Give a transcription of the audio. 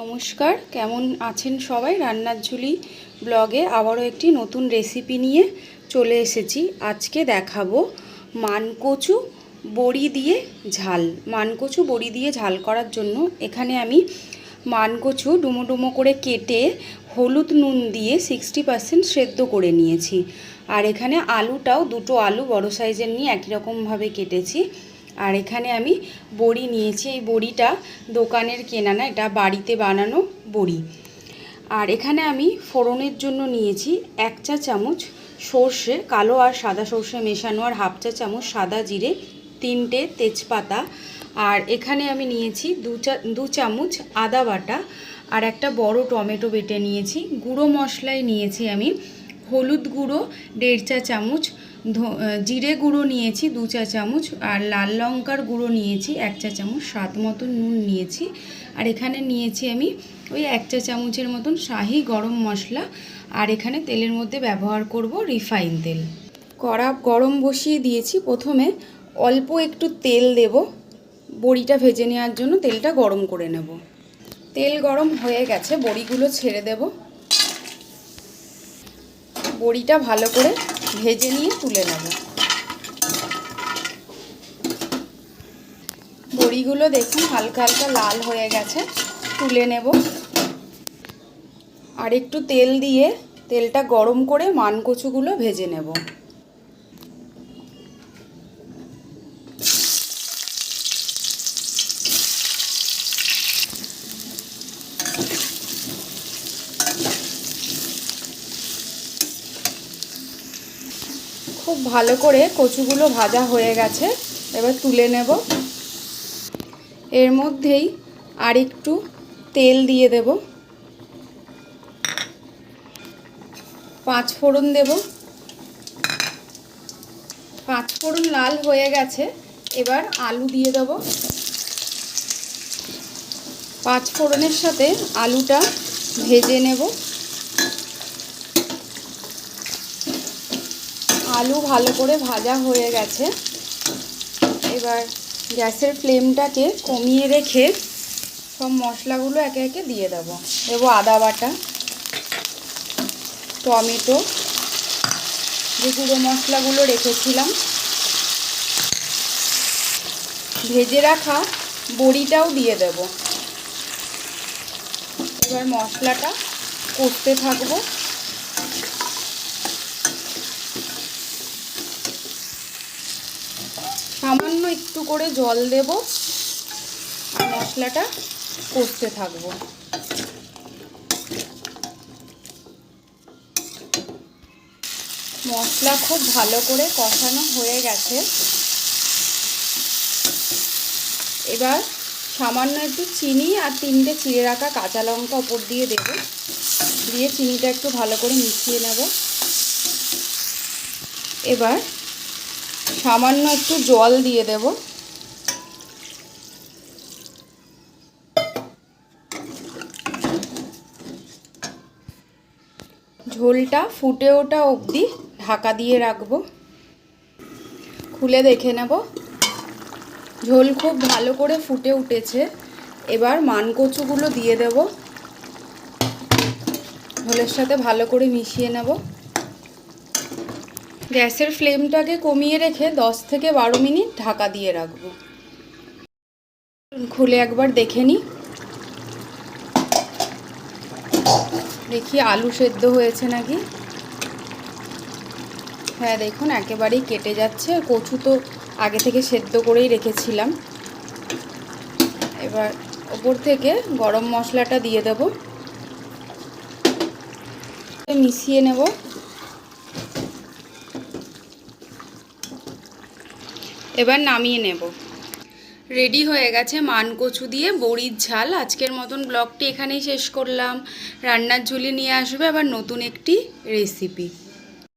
নমস্কার, কেমন আছেন সবাই? রান্নার ঝুলি ব্লগে আবারও একটি নতুন রেসিপি নিয়ে চলে এসেছি। আজকে দেখাবো মানকচু বড়ি দিয়ে ঝাল। মানকচু বড়ি দিয়ে ঝাল করার জন্য এখানে আমি মানকচু ডুমো ডুমো করে কেটে হলুদ নুন দিয়ে সিক্সটি পার্সেন্ট সেদ্ধ করে নিয়েছি। আর এখানে আলুটাও দুটো আলু বড় সাইজের নিয়ে একই রকমভাবে কেটেছি। আর এখানে আমি বড়ি নিয়েছি। এই বড়িটা দোকানের কেনা না, এটা বাড়িতে বানানো বড়ি। আর এখানে আমি ফোড়নের জন্য নিয়েছি এক চা চামচ সর্ষে, কালো আর সাদা সর্ষে মেশানো, আর হাফ চা চামচ সাদা জিরে, তিনটে তেজপাতা। আর এখানে আমি নিয়েছি দু চা, দু চামচ আদা বাটা আর একটা বড় টমেটো বেটে নিয়েছি। গুঁড়ো মশলায় নিয়েছি আমি হলুদ গুঁড়ো, দেড় চা চামচ জিরে গুঁড়ো নিয়েছি দু চা চামচ, আর লাল লঙ্কার গুঁড়ো নিয়েছি এক চা চামচ, স্বাদ মতন নুন নিয়েছি। আর এখানে নিয়েছি আমি ওই এক চা চামচের মতন শাহি গরম মশলা, আর এখানে তেলের মধ্যে ব্যবহার করব রিফাইন তেল। কড়া গরম বসিয়ে দিয়েছি প্রথমে অল্প একটু তেল দেব, বড়িটা ভেজে নেওয়ার জন্য তেলটা গরম করে নেব। তেল গরম হয়ে গেছে, বড়িগুলো ছেড়ে দেব। বড়িটা ভালো করে ভেজে নিয়ে তুলে নেব। বড়িগুলো দেখুন হালকা হালকা লাল হয়ে গেছে, তুলে নেব। আর একটু তেল দিয়ে তেলটা গরম করে মানকচুগুলো ভেজে নেব। খুব ভালো করে কচুগুলো ভাজা হয়ে গেছে, এবার তুলে নেব। এর মধ্যেই আর একটু তেল দিয়ে দেব। পাঁচ ফোড়ন দেব। পাঁচ ফোড়ন লাল হয়ে গেছে, এবার আলু দিয়ে দেব। পাঁচ ফোড়নের সাথে আলুটা ভেজে নেব। আলু ভালো করে ভাজা হয়ে গেছে। এবার গ্যাসের ফ্লেমটাকে কমিয়ে রেখে সব মশলাগুলো একে একে দিয়ে দেবো। দেবো আদা বাটা, টমেটো, যে গুঁড়ো মশলাগুলো রেখেছিলাম। ভেজে রাখা বড়িটাও দিয়ে দেব। এবার মশলাটা করতে থাকব। সামান্য একটু করে জল দেব। আর মশলাটা কষতে থাকব। মশলা খুব ভালো করে কষানো হয়ে গেছে। এবার সামান্য একটু চিনি আর তিনটে চিড়ে রাখা কাঁচা লঙ্কা ওপর দিয়ে দেব। দিয়ে চিনিটা একটু ভালো করে মিশিয়ে নেব। এবার সামান্য একটু জল দিয়ে দেব। ঝোলটা ফুটে ওঠা অবধি ঢাকা দিয়ে রাখব। খুলে দেখে নেব। ঝোল খুব ভালো করে ফুটে উঠেছে। এবার মানকচুগুলো দিয়ে দেব। ঝোলের সাথে ভালো করে মিশিয়ে নেব। গ্যাসের ফ্লেমটাকে কমিয়ে রেখে 10 থেকে বারো মিনিট ঢাকা দিয়ে রাখব। খুলে একবার দেখে নিই দেখি আলু সেদ্ধ হয়েছে নাকি? হ্যাঁ দেখুন, একেবারেই কেটে যাচ্ছে। কচু তো আগে থেকে সেদ্ধ করেই রেখেছিলাম। এবার ওপর থেকে গরম মশলাটা দিয়ে দেব। মিশিয়ে নেব। এবার নামিয়ে নেব। রেডি হয়ে গেছে মান কচু দিয়ে বড়ির ঝাল। আজকের মতন ব্লগটি এখানেই শেষ করলাম। রান্নার ঝুলি নিয়ে আসবে আবার নতুন একটি রেসিপি।